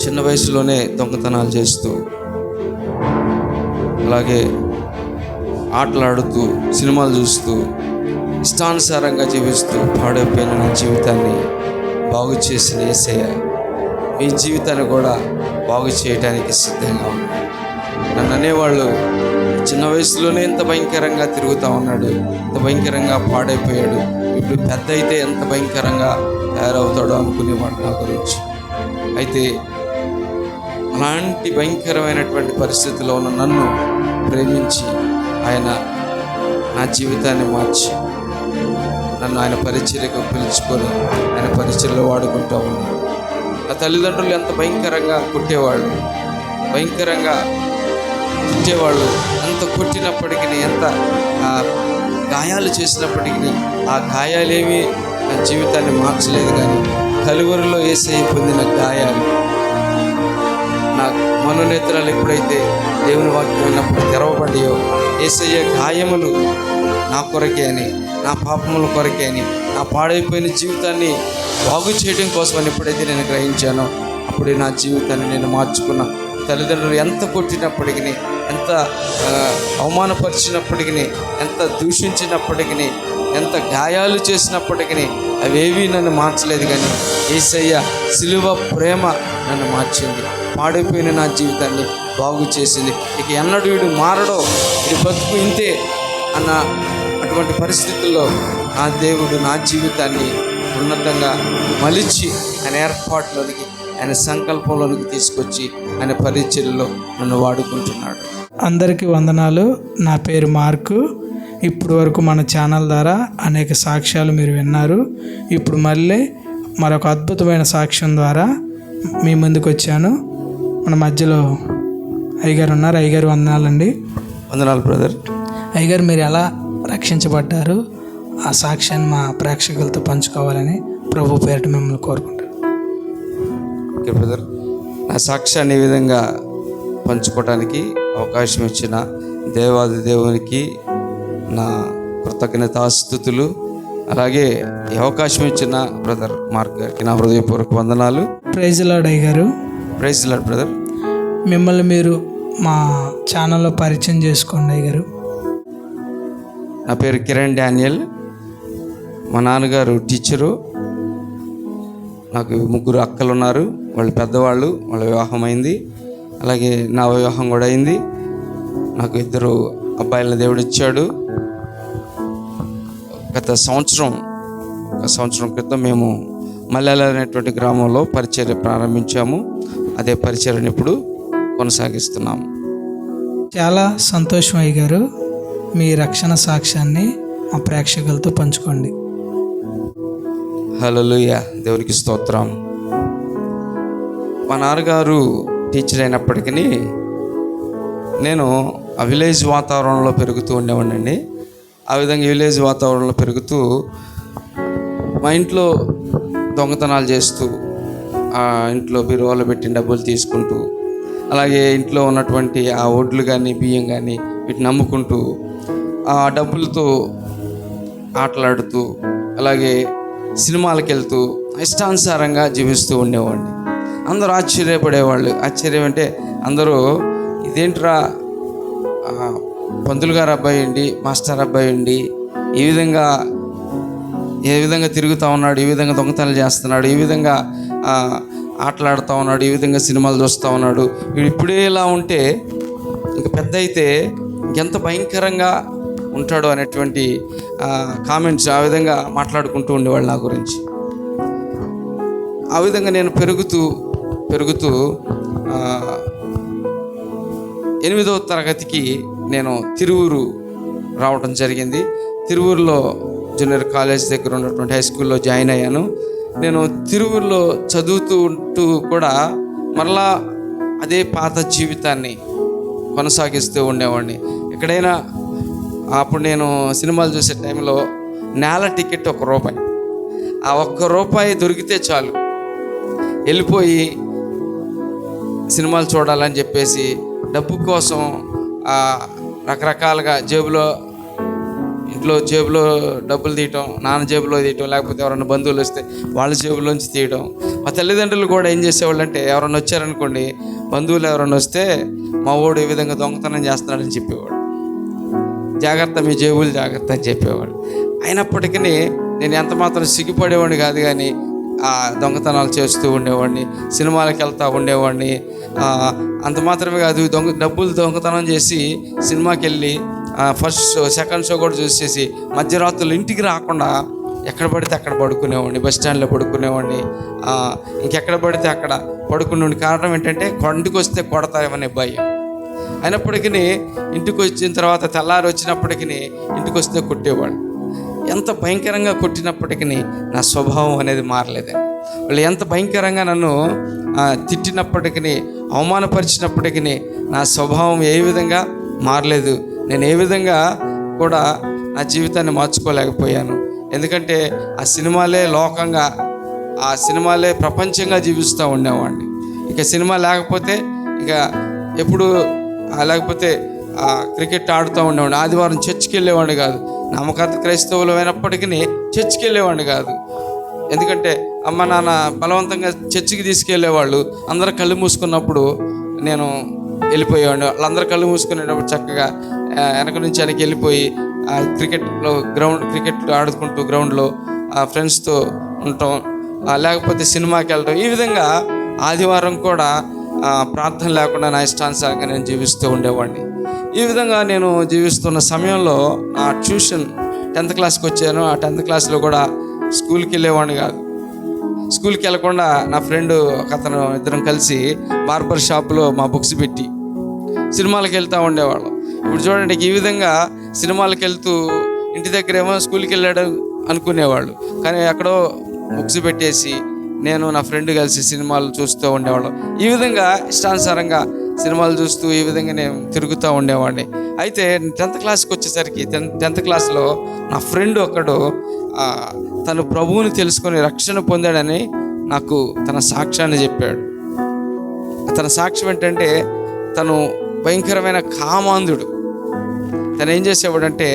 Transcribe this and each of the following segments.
చిన్న వయసులోనే దొంగతనాలు చేస్తూ అలాగే ఆటలాడుతూ సినిమాలు చూస్తూ ఇష్టానుసారంగా జీవిస్తూ పాడైపోయిన నా జీవితాన్ని బాగు చేసిన ఏసయ్య. మీ జీవితాన్ని కూడా బాగు చేయడానికి సిద్ధంగా ఉన్నాను నన్ను అనేవాళ్ళు చిన్న వయసులోనే ఎంత భయంకరంగా తిరుగుతూ ఉన్నాడు ఎంత భయంకరంగా పాడైపోయాడు ఇప్పుడు పెద్ద అయితే ఎంత భయంకరంగా తయారవుతాడో అనుకునేవాడు నా గురించి. అయితే అలాంటి భయంకరమైనటువంటి పరిస్థితిలో ఉన్న నన్ను ప్రేమించి ఆయన నా జీవితాన్ని మార్చి నన్ను ఆయన పరిచర్యకు పిలుచుకొని ఆయన పరిచర్లో వాడుకుంటూ ఉన్నాడు. నా తల్లిదండ్రులు ఎంత భయంకరంగా కొట్టేవాళ్ళు భయంకరంగా తిట్టేవాళ్ళు ఎంత కొట్టినప్పటికీ ఎంత ఆ, గాయాలు చేసినప్పటికీ ఆ గాయాలేమీ నా జీవితాన్ని మార్చలేదు కానీ కలువరిలో వేసే పొందిన గాయాలు నా మనోనేత్రాలు ఎప్పుడైతే దేవుని వాక్యం విన్నప్పుడు తెరవబడ్డాయో ఏసయ్య గాయములు నా కొరకే అని నా పాపముల కొరకే అని నా పాడైపోయిన జీవితాన్ని బాగు చేయడం కోసమని ఎప్పుడైతే నేను గ్రహించానో అప్పుడే నా జీవితాన్ని నేను మార్చుకున్నా తల్లిదండ్రులు ఎంత కొట్టినప్పటికీ ఎంత అవమానపరిచినప్పటికీ ఎంత దూషించినప్పటికీ ఎంత గాయాలు చేసినప్పటికీ అవేవి నన్ను మార్చలేదు కానీ ఏసయ్య సిలువ ప్రేమ నన్ను మార్చింది. పాడైపోయిన నా జీవితాన్ని బాగు చేసింది. ఇక ఎన్నడూ వీడు మారడో ఇది బతుకు ఇంతే అన్న అటువంటి పరిస్థితుల్లో నా దేవుడు నా జీవితాన్ని ఉన్నతంగా మలిచి ఆయన ఏర్పాట్లోనికి ఆయన సంకల్పంలోనికి తీసుకొచ్చి ఆయన పరిచర్యలో నన్ను వాడుకుంటున్నాడు. అందరికీ వందనాలు. నా పేరు మార్కు. ఇప్పుడు వరకు మన ఛానల్ ద్వారా అనేక సాక్ష్యాలు మీరు విన్నారు. ఇప్పుడు మళ్ళీ మరొక అద్భుతమైన సాక్ష్యం ద్వారా మీ ముందుకు వచ్చాను. మన మధ్యలో అయ్యగారు ఉన్నారు. అయ్యగారు వందనాలండి. వందనాలు బ్రదర్. అయ్యగారు మీరు ఎలా రక్షించబడ్డారు? ఆ సాక్ష్యాన్ని మా ప్రేక్షకులతో పంచుకోవాలని ప్రభు పేరిట మిమ్మల్ని కోరుకుంటాను ఓకే బ్రదర్. నా సాక్ష్యాన్ని ఈ విధంగా పంచుకోవడానికి అవకాశం ఇచ్చిన దేవాది దేవునికి నా కృతజ్ఞతాస్థుతులు. అలాగే ఈ అవకాశం ఇచ్చిన బ్రదర్ మార్క్ గారికి నా హృదయపూర్వక వందనాలు. ప్రైజ్ లాడ్ అయ్యగారు. ప్రైజ్ లాడ్ బ్రదర్ మిమ్మల్ని మీరు మా ఛానల్లో పరిచయం చేసుకోండి అయ్యగారు. నా పేరు కిరణ్ డానియల్. మా నాన్నగారు టీచరు. నాకు ముగ్గురు అక్కలు ఉన్నారు. వాళ్ళు పెద్దవాళ్ళు వాళ్ళ వివాహం అయింది. అలాగే నా వివాహం కూడా అయింది. నాకు ఇద్దరు అబ్బాయిలను దేవుడు ఇచ్చాడు. గత సంవత్సరం సంవత్సరం క్రితం మేము మల్లెల అనేటువంటి గ్రామంలో పరిచర్య ప్రారంభించాము. అదే పరిచర్యను ఇప్పుడు కొనసాగిస్తున్నాము. చాలా సంతోషం అయ్యగారు. మీ రక్షణ సాక్ష్యాన్ని మా ప్రేక్షకులతో పంచుకోండి. హలోయ దేవునికి స్తోత్రం. మా నాన్నగారు టీచర్ అయినప్పటికీ నేను ఆ విలేజ్ వాతావరణంలో పెరుగుతూ ఉండేవాడినండి ఆ విధంగా విలేజ్ వాతావరణంలో పెరుగుతూ మా ఇంట్లో దొంగతనాలు చేస్తూ ఆ ఇంట్లో బీరువాలో పెట్టిన డబ్బులు తీసుకుంటూ అలాగే ఇంట్లో ఉన్నటువంటి ఆ ఒడ్లు కానీ బియ్యం కానీ వీటిని నమ్ముకుంటూ ఆ డబ్బులతో ఆటలాడుతూ అలాగే సినిమాలకు వెళ్తూ ఇష్టానుసారంగా జీవిస్తూ ఉండేవాడిని. అందరూ ఆశ్చర్యపడేవాళ్ళు. ఆశ్చర్యం అంటే అందరూ ఇదేంట్రా పంతులు గారు అబ్బాయి ఉండి మాస్టర్ అబ్బాయి ఉండి ఈ విధంగా ఏ విధంగా తిరుగుతూ ఉన్నాడు ఈ విధంగా దొంగతనాలు చేస్తున్నాడు ఈ విధంగా ఆటలాడుతూ ఉన్నాడు ఈ విధంగా సినిమాలు చూస్తూ ఉన్నాడు. వీడు ఇప్పుడే ఇలా ఉంటే ఇంక పెద్ద అయితే ఎంత భయంకరంగా ఉంటాడు అనేటువంటి కామెంట్స్ ఆ విధంగా మాట్లాడుకుంటూ ఉండేవాళ్ళు నా గురించి. ఆ విధంగా నేను పెరుగుతూ పెరుగుతూ ఎనిమిదవ తరగతికి నేను తిరువురు రావడం జరిగింది. తిరువురులో జూనియర్ కాలేజ్ దగ్గర ఉన్నటువంటి హై స్కూల్లో జాయిన్ అయ్యాను. నేను తిరువురులో చదువుతూ ఉంటూ కూడా మరలా అదే పాత జీవితాన్ని కొనసాగిస్తూ ఉండేవాడిని. ఎక్కడైనా అప్పుడు నేను సినిమాలు చూసే టైంలో నేల టికెట్ ఒక రూపాయి. ఆ ఒక్క రూపాయి దొరికితే చాలు. వెళ్ళిపోయి సినిమాలు చూడాలని చెప్పేసి డబ్బు కోసం రకరకాలుగా జేబులో ఇంట్లో జేబులో డబ్బులు తీయటం నాన్న జేబులో తీయటం లేకపోతే ఎవరైనా బంధువులు వస్తే వాళ్ళ జేబులోంచి తీయడం మా తల్లిదండ్రులు కూడా ఏం చేసేవాళ్ళు అంటే ఎవరైనా వచ్చారనుకోండి బంధువులు ఎవరైనా వస్తే మా వాడు ఈ విధంగా దొంగతనం చేస్తున్నాడని చెప్పేవాడు. జాగ్రత్త మీ జేబులు జాగ్రత్త అని చెప్పేవాడు. అయినప్పటికీ నేను ఎంత మాత్రం సిగ్గుపడేవాడిని కాదు కానీ దొంగతనాలు చేస్తూ ఉండేవాడిని సినిమాలకు వెళ్తూ ఉండేవాడిని. అంత మాత్రమే కాదు దొంగ డబ్బులు దొంగతనం చేసి సినిమాకి వెళ్ళి ఫస్ట్ షో సెకండ్ షో కూడా చూసేసి మధ్యరాత్రులు ఇంటికి రాకుండా ఎక్కడ పడితే అక్కడ పడుకునేవాడిని బస్ స్టాండ్లో పడుకునేవాడిని. ఇంకెక్కడ పడితే అక్కడ పడుకునే కారణం ఏంటంటే కొండకు వస్తే కొడతారేమనే భయం. అయినప్పటికీ ఇంటికి వచ్చిన తర్వాత తెల్లారి వచ్చినప్పటికీ ఇంటికి వస్తే కొట్టేవాడు ఎంత భయంకరంగా కొట్టినప్పటికీ నా స్వభావం అనేది మారలేదండి వాళ్ళు ఎంత భయంకరంగా నన్ను తిట్టినప్పటికీ అవమానపరిచినప్పటికీ నా స్వభావం ఏ విధంగా మారలేదు. నేను ఏ విధంగా కూడా నా జీవితాన్ని మార్చుకోలేకపోయాను. ఎందుకంటే ఆ సినిమాలే లోకంగా ఆ సినిమాలే ప్రపంచంగా జీవిస్తూ ఉండేవాడిని. ఇక సినిమా లేకపోతే ఇక ఎప్పుడు లేకపోతే ఆ క్రికెట్ ఆడుతూ ఉండేవాడిని. ఆదివారం చర్చికి వెళ్ళేవాడిని కాదు. నమ్మకత క్రైస్తవులు అయినప్పటికీ చర్చికి వెళ్ళేవాడిని కాదు. ఎందుకంటే అమ్మ నాన్న బలవంతంగా చర్చికి తీసుకెళ్ళేవాళ్ళు అందరూ కళ్ళు మూసుకున్నప్పుడు నేను వెళ్ళిపోయేవాడిని. వాళ్ళందరూ కళ్ళు మూసుకునేటప్పుడు చక్కగా వెనక నుంచి వెనక్కి వెళ్ళిపోయి ఆ క్రికెట్లో గ్రౌండ్ క్రికెట్ ఆడుకుంటూ గ్రౌండ్లో ఆ ఫ్రెండ్స్తో ఉండటం లేకపోతే సినిమాకి వెళ్ళటం. ఈ విధంగా ఆదివారం కూడా ప్రార్థన లేకుండా నా ఇష్టానుసారంగా నేను జీవిస్తూ ఉండేవాడిని. ఈ విధంగా నేను జీవిస్తున్న సమయంలో నా ట్యూషన్ టెన్త్ క్లాస్కి వచ్చాను. ఆ టెన్త్ క్లాస్లో కూడా స్కూల్కి వెళ్ళేవాడిని కాదు. స్కూల్కి వెళ్ళకుండా నా ఫ్రెండ్ ఒక అతను ఇద్దరం కలిసి బార్బర్ షాప్లో మా బుక్స్ పెట్టి సినిమాలకు వెళ్తూ ఉండేవాళ్ళం. ఇప్పుడు చూడండి ఈ విధంగా సినిమాలకు వెళ్తూ ఇంటి దగ్గర ఏమో స్కూల్కి వెళ్ళాడు అనుకునేవాళ్ళు. కానీ ఎక్కడో బుక్స్ పెట్టేసి నేను నా ఫ్రెండ్ కలిసి సినిమాలు చూస్తూ ఉండేవాళ్ళం. ఈ విధంగా ఇష్టానుసారంగా సినిమాలు చూస్తూ ఈ విధంగా నేను తిరుగుతూ ఉండేవాడిని. అయితే టెన్త్ క్లాస్కి వచ్చేసరికి టెన్త్ టెన్త్ క్లాస్లో నా ఫ్రెండ్ ఒకడు తను ప్రభువుని తెలుసుకొని రక్షణ పొందాడని నాకు తన సాక్ష్యాన్ని చెప్పాడు. తన సాక్ష్యం ఏంటంటే తను భయంకరమైన కామాంధుడు. తను ఏం చేసేవాడంటే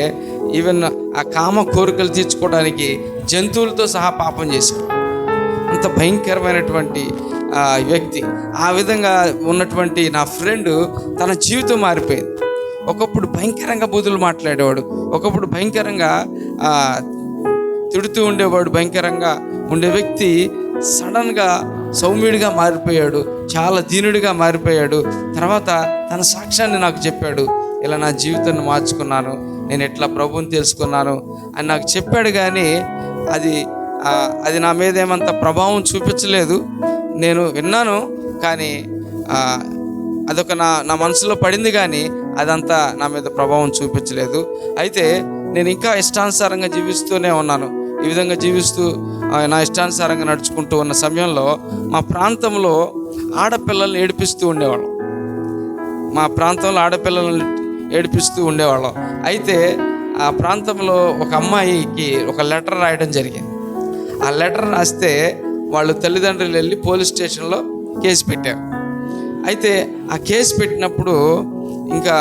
ఈవెన్ ఆ కామ కోరికలు తీర్చుకోవడానికి జంతువులతో సహా పాపం చేశాడు భయంకరమైనటువంటి వ్యక్తి. ఆ విధంగా ఉన్నటువంటి నా ఫ్రెండ్ తన జీవితం మారిపోయింది. ఒకప్పుడు భయంకరంగా బూతులు మాట్లాడేవాడు ఒకప్పుడు భయంకరంగా తిడుతూ ఉండేవాడు భయంకరంగా ఉండే వ్యక్తి సడన్గా సౌమ్యుడిగా మారిపోయాడు చాలా దీనుడిగా మారిపోయాడు. తర్వాత తన సాక్ష్యాన్ని నాకు చెప్పాడు ఇలా నా జీవితాన్ని మార్చుకున్నాను నేను ఎట్లా ప్రభువుని తెలుసుకున్నాను అని నాకు చెప్పాడు కానీ అది అది నా మీద ఏమంత ప్రభావం చూపించలేదు. నేను విన్నాను కానీ అదొక నా నా మనసులో పడింది కానీ అదంతా నా మీద ప్రభావం చూపించలేదు. అయితే నేను ఇంకా ఇష్టానుసారంగా జీవిస్తూనే ఉన్నాను. ఈ విధంగా జీవిస్తూ నా ఇష్టానుసారంగా నడుచుకుంటూ ఉన్న సమయంలో మా ప్రాంతంలో ఆడపిల్లల్ని ఏడిపిస్తూ ఉండేవాళ్ళం. మా ప్రాంతంలో ఆడపిల్లల్ని ఏడిపిస్తూ ఉండేవాళ్ళం. అయితే ఆ ప్రాంతంలో ఒక అమ్మాయికి ఒక లెటర్ రాయడం జరిగింది. ఆ లెటర్ రాస్తే వాళ్ళు తల్లిదండ్రులు వెళ్ళి పోలీస్ స్టేషన్లో కేసు పెట్టారు. అయితే ఆ కేసు పెట్టినప్పుడు ఇంకా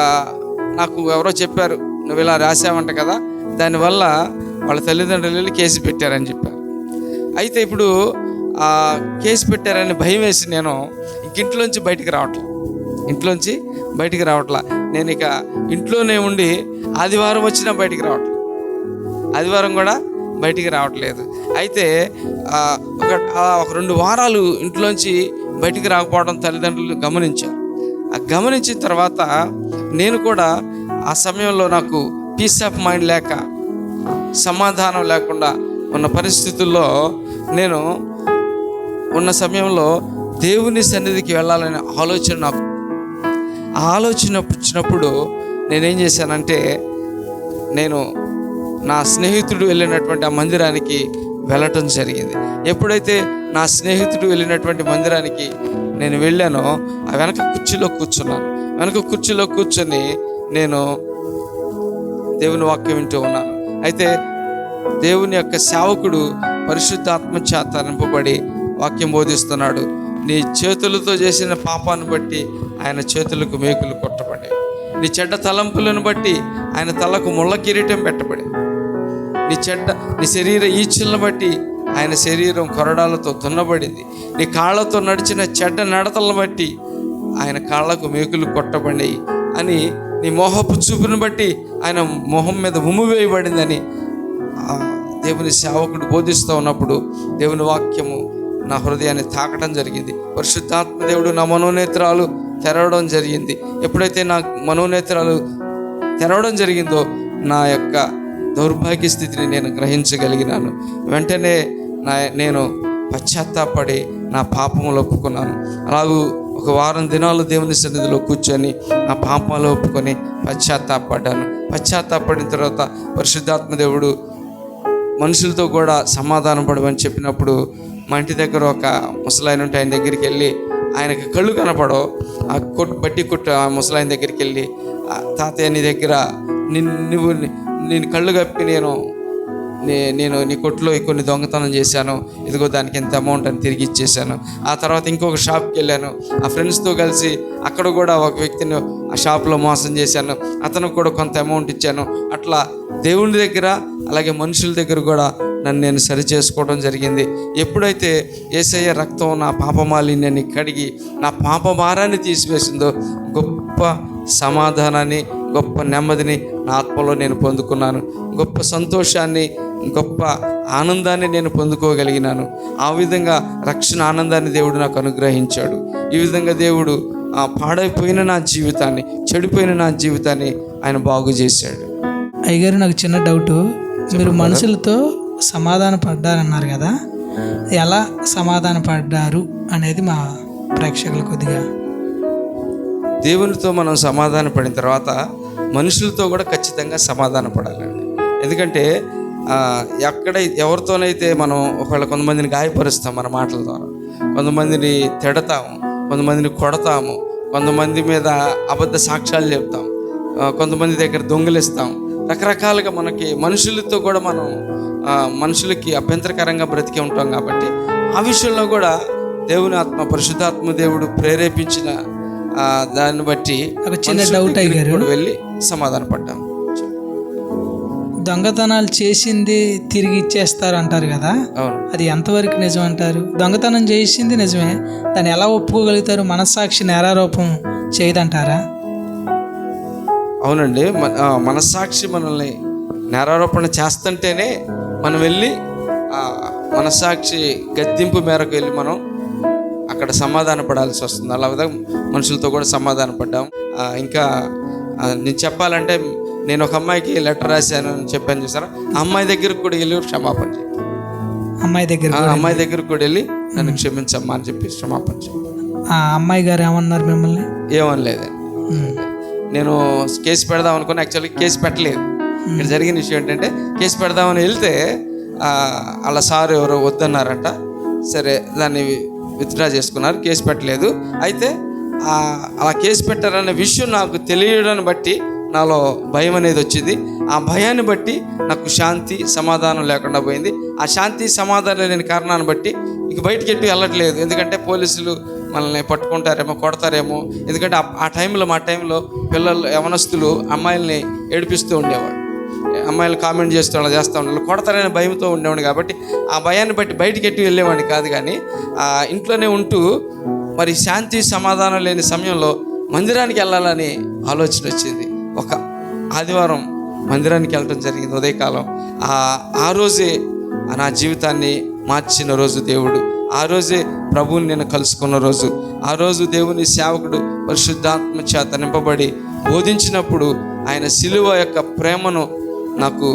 నాకు ఎవరో చెప్పారు నువ్వు ఇలా రాసావంట కదా దానివల్ల వాళ్ళ తల్లిదండ్రులు వెళ్ళి కేసు పెట్టారని చెప్పారు. అయితే ఇప్పుడు ఆ కేసు పెట్టారని భయం వేసి నేను ఇంక ఇంట్లోంచి బయటికి రావట్లేదు ఇంట్లోంచి బయటికి రావట్లా. నేను ఇక ఇంట్లోనే ఉండి ఆదివారం వచ్చినా బయటికి రావట్లేదు ఆదివారం కూడా బయటికి రావట్లేదు. అయితే ఒక ఒక రెండు వారాలు ఇంట్లోంచి బయటికి రాకపోవడం తల్లిదండ్రులు గమనించారు. ఆ గమనించిన తర్వాత నేను కూడా ఆ సమయంలో నాకు పీస్ ఆఫ్ మైండ్ లేక సమాధానం లేకుండా ఉన్న పరిస్థితుల్లో నేను ఉన్న సమయంలో దేవుని సన్నిధికి వెళ్ళాలనే ఆలోచన నాకు. ఆ ఆలోచన వచ్చినప్పుడు నేనేం చేశానంటే నేను నా స్నేహితుడు వెళ్ళినటువంటి ఆ మందిరానికి వెళ్ళటం జరిగింది. ఎప్పుడైతే నా స్నేహితుడు వెళ్ళినటువంటి మందిరానికి నేను వెళ్ళానో ఆ వెనక కుర్చీలో కూర్చున్నాను. వెనక కుర్చీలో కూర్చొని నేను దేవుని వాక్యం వింటూ ఉన్నాను. అయితే దేవుని యొక్క సేవకుడు పరిశుద్ధాత్మ చేత నింపబడి వాక్యం బోధిస్తున్నాడు. నీ చేతులతో చేసిన పాపాన్ని బట్టి ఆయన చేతులకు మేకులు కొట్టబడి నీ చెడ్డ తలంపులను బట్టి ఆయన తలకు ముళ్ళ కిరీటం పెట్టబడి నీ చెడ్డ నీ శరీర ఈచ్ఛలను బట్టి ఆయన శరీరం కొరడాలతో దున్నబడింది. నీ కాళ్ళతో నడిచిన చెడ్డ నడతలను బట్టి ఆయన కాళ్ళకు మేకులు కొట్టబడినాయి అని నీ మోహపు చూపును బట్టి ఆయన మొహం మీద ఉమ్ము వేయబడిందని దేవుని సేవకుడు బోధిస్తూ ఉన్నప్పుడు దేవుని వాక్యము నా హృదయాన్ని తాకడం జరిగింది. పరిశుద్ధాత్మ దేవుడు నా మనోనేత్రాలు తెరవడం జరిగింది. ఎప్పుడైతే నా మనోనేత్రాలు తెరవడం జరిగిందో నా యొక్క దౌర్భాగ్య స్థితిని నేను గ్రహించగలిగినాను. వెంటనే నా నేను పశ్చాత్తాపడి నా పాపములు ఒప్పుకున్నాను. అలాగూ ఒక వారం దినాలు దేవుని సన్నిధిలో కూర్చొని నా పాపాలు ఒప్పుకొని పశ్చాత్తాపడ్డాను. పశ్చాత్తాపడిన తర్వాత పరిశుద్ధాత్మ దేవుడు మనుషులతో కూడా సమాధానం పడమని చెప్పినప్పుడు మా ఇంటి దగ్గర ఒక ముసలాయన ఉంటే ఆయన దగ్గరికి వెళ్ళి ఆయనకు కళ్ళు కనపడవు. ఆ కొట్టు బట్టి కొట్టు ఆ ముసలాయన దగ్గరికి వెళ్ళి "ఆ, తాతయ్య నీ దగ్గర నిన్ను నువ్వు నేను కళ్ళు కప్పి నేను నే నేను నీ కొట్లో కొన్ని దొంగతనం చేశాను. ఇదిగో దానికి ఇంత అమౌంట్ అని తిరిగి ఇచ్చేసాను ఆ తర్వాత ఇంకొక షాప్కి వెళ్ళాను. ఆ ఫ్రెండ్స్తో కలిసి అక్కడ కూడా ఒక వ్యక్తిని ఆ షాప్లో మోసం చేశాను. అతనికి కూడా కొంత అమౌంట్ ఇచ్చాను. అట్లా దేవుని దగ్గర అలాగే మనుషుల దగ్గర కూడా నన్ను నేను సరి చేసుకోవడం జరిగింది. ఎప్పుడైతే ఏసయ్య రక్తం నా పాపమాలిన్యాన్ని కడిగి నా పాప భారాన్ని తీసివేసిందో గొప్ప సమాధానాన్ని గొప్ప నెమ్మదిని నా ఆత్మలో నేను పొందుకున్నాను. గొప్ప సంతోషాన్ని గొప్ప ఆనందాన్ని నేను పొందుకోగలిగినాను. ఆ విధంగా రక్షణ ఆనందాన్ని దేవుడు నాకు అనుగ్రహించాడు. ఈ విధంగా దేవుడు ఆ పాడైపోయిన నా జీవితాన్ని చెడిపోయిన నా జీవితాన్ని ఆయన బాగు చేశాడు. అయ్యగారు నాకు చిన్న డౌట్. మీరు మనుషులతో సమాధాన పడ్డారన్నారు కదా. ఎలా సమాధాన పడ్డారు అనేది మా ప్రేక్షకులు కొద్దిగా దేవునితో మనం సమాధాన పడిన తర్వాత మనుషులతో కూడా ఖచ్చితంగా సమాధాన పడాలండి. ఎందుకంటే ఎక్కడ ఎవరితోనైతే మనం ఒకవేళ కొంతమందిని గాయపరుస్తాం మన మాటల ద్వారా కొంతమందిని తిడతాము కొంతమందిని కొడతాము కొంతమంది మీద అబద్ధ సాక్ష్యాలు చెప్తాం కొంతమంది దగ్గర దొంగిలిస్తాం రకరకాలుగా మనకి మనుషులతో కూడా మనం మనుషులకి అభ్యంతరకరంగా బ్రతికి ఉంటాం కాబట్టి ఆ విషయంలో కూడా దేవుని ఆత్మ పరిశుద్ధాత్మ దేవుడు ప్రేరేపించిన దాన్ని బట్టి ఒక చిన్న డౌట్ అయ్యారు. వెళ్ళి సమాధాన పడ్డాం. దొంగతనాలు చేసింది తిరిగి ఇచ్చేస్తారు అంటారు కదా అది ఎంతవరకు నిజం అంటారు దొంగతనం చేసింది నిజమే దాన్ని ఎలా ఒప్పుకోగలుగుతారు? మనస్సాక్షి నేరారోపం చేయదంటారా? అవునండి. మనస్సాక్షి మనల్ని నేరారోపణ చేస్తుంటేనే మనం వెళ్ళి మనస్సాక్షి గద్దింపు మేరకు వెళ్ళి మనం అక్కడ సమాధాన పడాల్సి వస్తుంది. అలా విధంగా మనుషులతో కూడా సమాధాన పడ్డాం ఇంకా నేను చెప్పాలంటే నేను ఒక అమ్మాయికి లెటర్ రాశాను అని చెప్పాను చూసారా? ఆ అమ్మాయి దగ్గరికి కూడా వెళ్ళి క్షమాపణ చెప్పి అమ్మాయి దగ్గర అమ్మాయి దగ్గరికి కూడా వెళ్ళి నన్ను క్షమించమ్మా అని చెప్పి క్షమాపణ చెప్పి ఆ అమ్మాయి గారు ఏమన్నారు మిమ్మల్ని? ఏమనలేదండి ఉమ్. నేను కేసు పెడదాం అనుకుని యాక్చువల్లీ కేసు పెట్టలేదు. ఇక్కడ జరిగిన విషయం ఏంటంటే కేసు పెడదామని వెళ్తే వాళ్ళ సార్ ఎవరో వద్దన్నారంట. సరే దాన్ని విత్డ్రా చేసుకున్నారు కేసు పెట్టలేదు. అయితే ఆ, అలా కేసు పెట్టారనే విషయం నాకు తెలియడాన్ని బట్టి నాలో భయం అనేది వచ్చింది. ఆ భయాన్ని బట్టి నాకు శాంతి సమాధానం లేకుండా పోయింది. ఆ శాంతి సమాధానం లేని కారణాన్ని బట్టి ఇక బయటికి ఎట్టి వెళ్ళట్లేదు. ఎందుకంటే పోలీసులు మనల్ని పట్టుకుంటారేమో కొడతారేమో. ఎందుకంటే ఆ- ఆ టైంలో మా టైంలో పిల్లలు యవనస్తులు అమ్మాయిల్ని ఏడిపిస్తూ ఉండేవాడు అమ్మాయిలు కామెంట్ చేస్తూ అలా చేస్తూ ఉండాలి కొడతారనే భయంతో ఉండేవాడు కాబట్టి ఆ భయాన్ని బట్టి బయటికి ఎట్టి వెళ్ళేవాడిని కాదు కానీ ఆ ఇంట్లోనే ఉంటూ మరి శాంతి సమాధానం లేని సమయంలో మందిరానికి వెళ్ళాలని ఆలోచన వచ్చింది. ఒక ఆదివారం మందిరానికి వెళ్ళటం జరిగింది ఉదయకాలం. ఆ ఆ రోజే నా జీవితాన్ని మార్చిన రోజు దేవుడు. ఆ రోజే ప్రభువుని నేను కలుసుకున్న రోజు. ఆ రోజు దేవుని సేవకుడు పరిశుద్ధాత్మ చేత నింపబడి బోధించినప్పుడు ఆయన శిలువ యొక్క ప్రేమను నాకు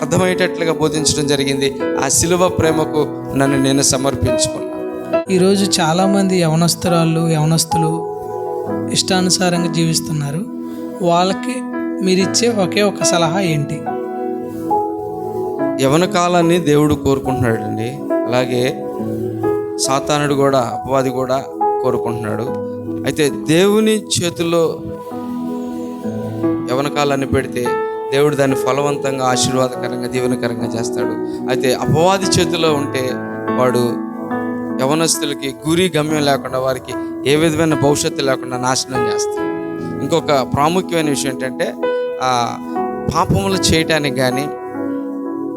అర్థమయ్యేటట్లుగా బోధించడం జరిగింది. ఆ శిలువ ప్రేమకు నన్ను నేను సమర్పించుకున్నాను ఈరోజు చాలామంది యవనస్తురాళ్ళు యవనస్తులు ఇష్టానుసారంగా జీవిస్తున్నారు. వాళ్ళకి మీరిచ్చే ఒకే ఒక సలహా ఏంటి? యవన కాలాన్ని దేవుడు కోరుకుంటున్నాడండి. అలాగే సాతానుడు కూడా అపవాది కూడా కోరుకుంటున్నాడు. అయితే దేవుని చేతుల్లో యవన కాలాన్ని పెడితే దేవుడు దాన్ని ఫలవంతంగా ఆశీర్వాదకరంగా దీవెనకరంగా చేస్తాడు. అయితే అపవాది చేతిలో ఉంటే వాడు యవనస్తులకి గురి గమ్యం లేకుండా వారికి ఏ విధమైన భవిష్యత్తు లేకుండా నాశనం చేస్తాడు. ఇంకొక ప్రాముఖ్యమైన విషయం ఏంటంటే ఆ, పాపములు చేయటానికి కానీ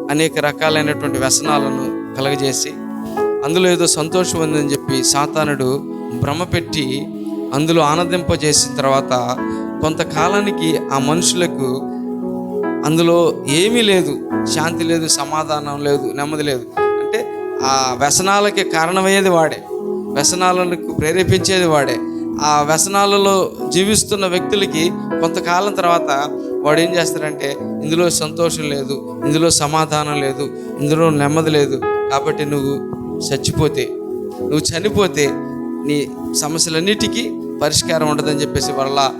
అనేక రకాలైనటువంటి వ్యసనాలను కలగజేసి అందులో ఏదో సంతోషం ఉందని చెప్పి సాతానుడు భ్రమ పెట్టి అందులో ఆనందింపజేసిన తర్వాత కొంతకాలానికి ఆ మనుషులకు అందులో ఏమీ లేదు. శాంతి లేదు సమాధానం లేదు నెమ్మది లేదు. అంటే ఆ వ్యసనాలకి కారణమయ్యేది వాడే. వ్యసనాలను ప్రేరేపించేది వాడే. ఆ వ్యసనాలలో జీవిస్తున్న వ్యక్తులకి కొంతకాలం తర్వాత వాడు ఏం చేస్తారంటే ఇందులో సంతోషం లేదు ఇందులో సమాధానం లేదు ఇందులో నెమ్మది లేదు. కాబట్టి నువ్వు చచ్చిపోతే నువ్వు చనిపోతే నీ సమస్యలన్నిటికీ పరిష్కారం ఉండదని చెప్పేసి వల్ల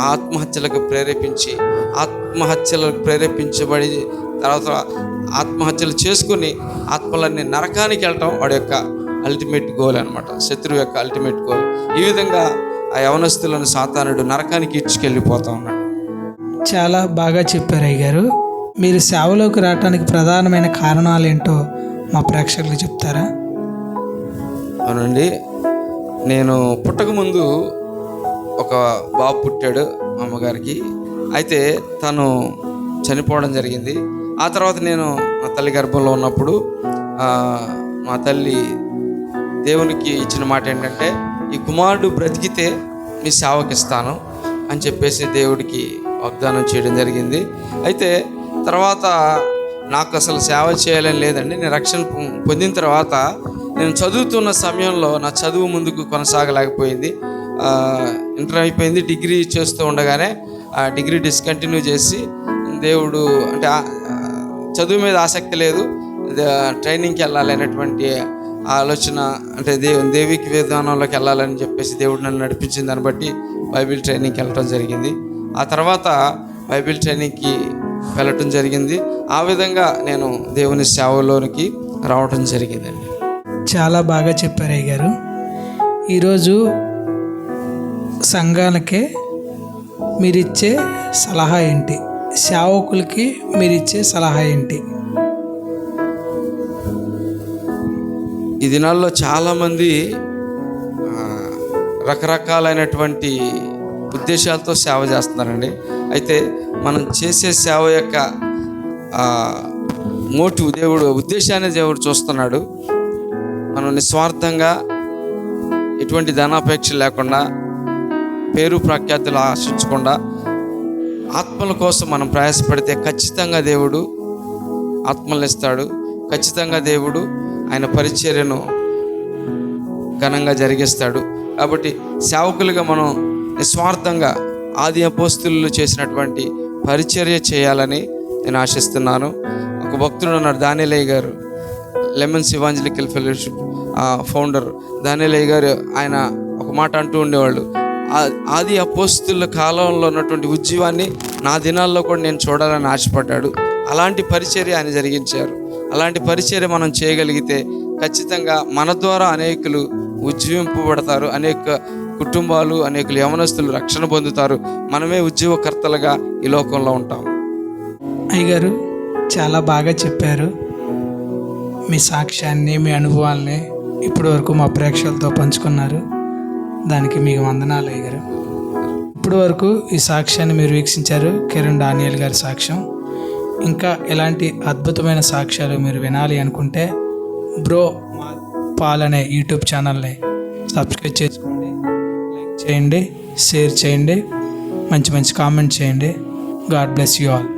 ఆత్మహత్యలకు ప్రేరేపించి ఆత్మహత్యలకు ప్రేరేపించబడి తర్వాత ఆత్మహత్యలు చేసుకుని ఆత్మలన్నీ నరకానికి వెళ్ళటం వాడి యొక్క అల్టిమేట్ గోల్ అనమాట శత్రువు యొక్క అల్టిమేట్ గోల్ ఈ విధంగా ఆ యవనస్తులను సాతానుడు నరకానికి ఇచ్చుకెళ్ళిపోతా ఉన్నాడు. చాలా బాగా చెప్పారు అయ్య గారు మీరు సేవలోకి రావడానికి ప్రధానమైన కారణాలు ఏంటో మా ప్రేక్షకులకు చెప్తారా? అవునండి. నేను పుట్టకముందు ఒక బాబు పుట్టాడు అమ్మగారికి. అయితే తను చనిపోవడం జరిగింది. ఆ తర్వాత నేను మా తల్లి గర్భంలో ఉన్నప్పుడు మా తల్లి దేవునికి ఇచ్చిన మాట ఏంటంటే ఈ కుమారుడు బ్రతికితే మీ సేవకిస్తాను అని చెప్పేసి దేవుడికి వాగ్దానం చేయడం జరిగింది. అయితే తర్వాత నాకు అసలు సేవ చేయాలని లేదండి. నేను రక్షణ పొందిన తర్వాత నేను చదువుతున్న సమయంలో నా చదువు ముందుకు కొనసాగలేకపోయింది. ఇంటర్ అయిపోయింది డిగ్రీ చేస్తూ ఉండగానే ఆ డిగ్రీ డిస్కంటిన్యూ చేసి దేవుడు అంటే చదువు మీద ఆసక్తి లేదు ట్రైనింగ్కి వెళ్ళాలి అనేటువంటి ఆలోచన అంటే దేవు దేవికి విధానంలోకి వెళ్ళాలని చెప్పేసి దేవుడు నన్ను నడిపించిన దాన్ని బట్టి బైబిల్ ట్రైనింగ్కి వెళ్ళటం జరిగింది. ఆ తర్వాత బైబిల్ ట్రైనింగ్కి వెళ్ళటం జరిగింది. ఆ విధంగా నేను దేవుని సేవలోనికి రావటం జరిగిందండి. చాలా బాగా చెప్పారయ్య గారు ఈరోజు సంఘాలకే మీరిచ్చే సలహా ఏంటి? సేవకులకి మీరిచ్చే సలహా ఏంటి? ఈ దినాల్లో చాలామంది రకరకాలైనటువంటి ఉద్దేశాలతో సేవ చేస్తున్నారండి. అయితే మనం చేసే సేవ యొక్క మోటివ్ దేవుడు ఉద్దేశాన్ని దేవుడు చూస్తున్నాడు. మనం నిస్వార్థంగా ఎటువంటి ధనాపేక్ష లేకుండా పేరు ప్రఖ్యాతులు ఆశించకుండా ఆత్మల కోసం మనం ప్రయాసపడితే ఖచ్చితంగా దేవుడు ఆత్మలు ఇస్తాడు. ఖచ్చితంగా దేవుడు ఆయన పరిచర్యను ఘనంగా జరిగిస్తాడు. కాబట్టి సేవకులుగా మనం నిస్వార్థంగా ఆది అపోస్తులు చేసినటువంటి పరిచర్య చేయాలని నేను ఆశిస్తున్నాను. ఒక భక్తుడు ఉన్నారు Danilayya garu lemon evangelical fellowship founder. Danilayya garu ఆయన ఒక మాట అంటూ ఉండేవాళ్ళు ఆది అపోస్తుల కాలంలో ఉన్నటువంటి ఉద్యమాన్ని నా దినాల్లో కూడా నేను చూడాలని ఆశపడ్డాడు. అలాంటి పరిచర్య ఆయన జరిగించారు. అలాంటి పరిచర్య మనం చేయగలిగితే ఖచ్చితంగా మన ద్వారా అనేకులు ఉజ్జీవింపబడతారు అనేక కుటుంబాలు అనేకులు యవనస్తులు రక్షణ పొందుతారు. మనమే ఉద్యోగకర్తలుగా ఈ లోకంలో ఉంటాం. అయ్యగారు చాలా బాగా చెప్పారు. మీ సాక్ష్యాన్ని మీ అనుభవాల్ని ఇప్పటి వరకు మా ప్రేక్షకులతో పంచుకున్నారు. దానికి మీకు వందనాలు అయ్యగారు. ఇప్పటి వరకు ఈ సాక్ష్యాన్ని మీరు వీక్షించారు. కిరణ్ డానియల్ గారి సాక్ష్యం. ఇంకా ఇలాంటి అద్భుతమైన సాక్ష్యాలు మీరు వినాలి అనుకుంటే బ్రో పాల్ అనే యూట్యూబ్ ఛానల్ని సబ్స్క్రైబ్ చేసుకోండి లైక్ చేయండి షేర్ చేయండి మంచి మంచి కామెంట్ చేయండి. God bless you all.